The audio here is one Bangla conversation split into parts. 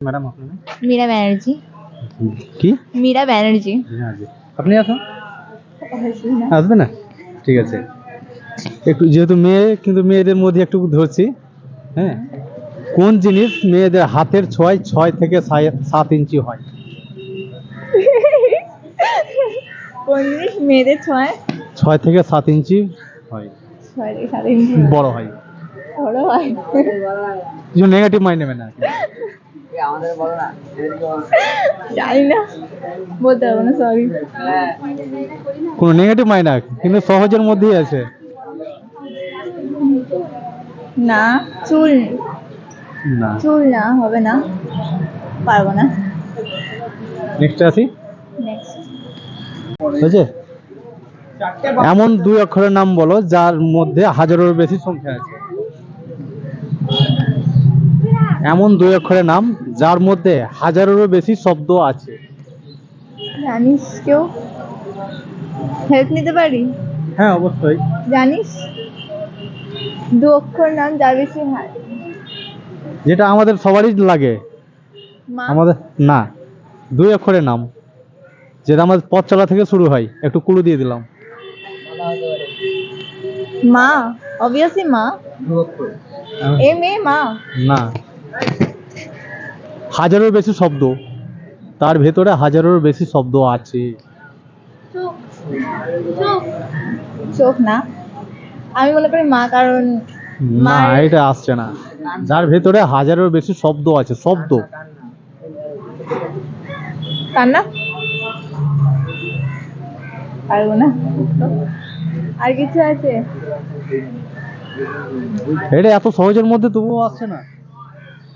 ম্যাডাম আপনার মীরা ব্যানার্জি কি মীরা ব্যানার্জি আপনি আসুন আসবে না ঠিক আছে একটু যেহেতু মেয়ে কিন্তু মেয়েদের মধ্যে একটু ধরছি হ্যাঁ কোন জিনিস মেয়েদের হাতের ছয় ছয় থেকে সাত ইঞ্চি হয় কোন জিনিস মেয়েদের ছয় ছয় থেকে সাত ইঞ্চি হয় ছয় থেকে সাত ইঞ্চি বড় হয় বড় হয় কিছু নেগেটিভ মাইন্ড নেবে না জানি না বলতে পারব না সরি কোনো নেগেটিভ মাইন্ড না কিন্তু সহজের মধ্যেই আছে। না চুল। না। চুল না হবে না পারব না। নেক্সট আসি? নেক্সট হয়েছে এমন দুই অক্ষরের নাম বলো যার মধ্যে হাজারের বেশি সংখ্যা আছে। এমন দুই অক্ষরের নাম যার মধ্যে হাজারেরও বেশি শব্দ আছে। জানিস কেউ? হেল্প নিতে পারি? হ্যাঁ অবশ্যই। জানিস? দু অক্ষর নাম যার বেশি হয়। যেটা আমাদের সবারই লাগে। মা? আমাদের না দুই অক্ষরের নাম। যেটা আমাদের পথ চলা থেকে শুরু হয়। একটু কুলু দিয়ে দিলাম। মা? অবভিয়াসলি মা। এম এ মা? না। হাজারের বেশি শব্দ। তার ভেতরে হাজারের বেশি শব্দ আছে। চোখ না। আমি মনে করি মা কারণ না এটা আসছে না। যার ভেতরে হাজারের বেশি শব্দ আছে শব্দ। কান্না? পারব না? আর কিছু আছে? এটা এত সহজের মধ্যে তবুও আসছে না।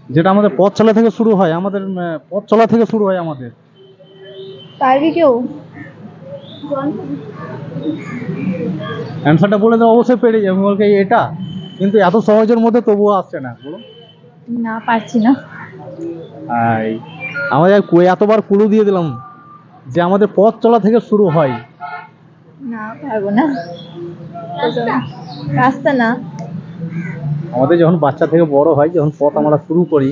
যেটা আমাদের পথ চলা থেকে শুরু হয় আমাদের পথ চলা থেকে শুরু হয় আমাদের। পারবি কেউ? অ্যান্সারটা বলে তো অবশ্যই পেরে যাবে। বলকে এটা? কিন্তু এত সহজের মধ্যে তবুও আসছে না বলো না পারছি না। আই আমাদের এতবার কুলু দিয়ে দিলাম যে আমাদের পথ চলা থেকে শুরু হয়। না পারব না। রাস্তা না। আমাদের যখন বাচ্চা থেকে বড় হয় যখন পথ আমরা শুরু করি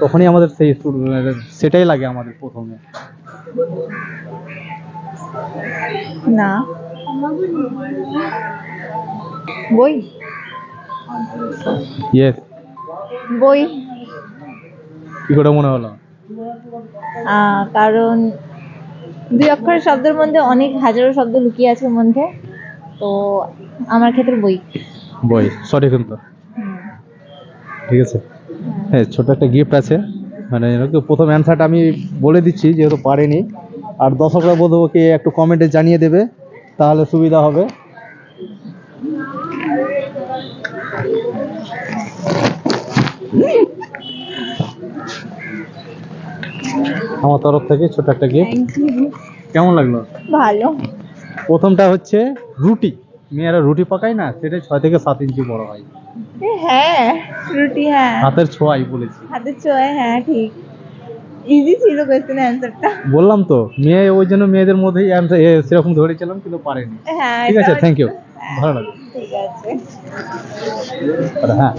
তখনই আমাদের সেই সেটাই লাগে আমাদের প্রথমে। না। বই? ইয়েস বই। কি করে মনে হলো? কারণ দুই অক্ষরের শব্দের মধ্যে অনেক হাজারো শব্দ লুকিয়ে আছে মধ্যে তো আমার ক্ষেত্রে বই। বই সঠিক হুম। ঠিক আছে? হ্যাঁ ছোট একটা গিফট আছে। মানে প্রথম অ্যান্সারটা আমি বলে দিচ্ছি যেহেতু পারিনি। আর দর্শকরা বলব কি একটু কমেন্টে জানিয়ে দেবে তাহলে সুবিধা হবে। আমার তরফ থেকে ছোট একটা গিফট কেমন লাগল? ভালো। প্রথমটা হচ্ছে রুটি। মেয়েরা রুটি পাকায় না সেটা ছয় থেকে সাত ইঞ্চি বড় হয়। হ্যাঁ রুটি হ্যাঁ। হাতের ছোঁয়াই বলেছি। হাতের ছোঁয়া হ্যাঁ ঠিক। ইজি ছিল কোয়েশ্চেনের অ্যান্সারটা বললাম তো মেয়ে ওই জন্য মেয়েদের মধ্যেই এ, সেরকম ধরেছিলাম কিন্তু পারেনি। হ্যাঁ ঠিক আছে থ্যাংক ইউ ভালো লাগল। ঠিক আছে। হ্যাঁ।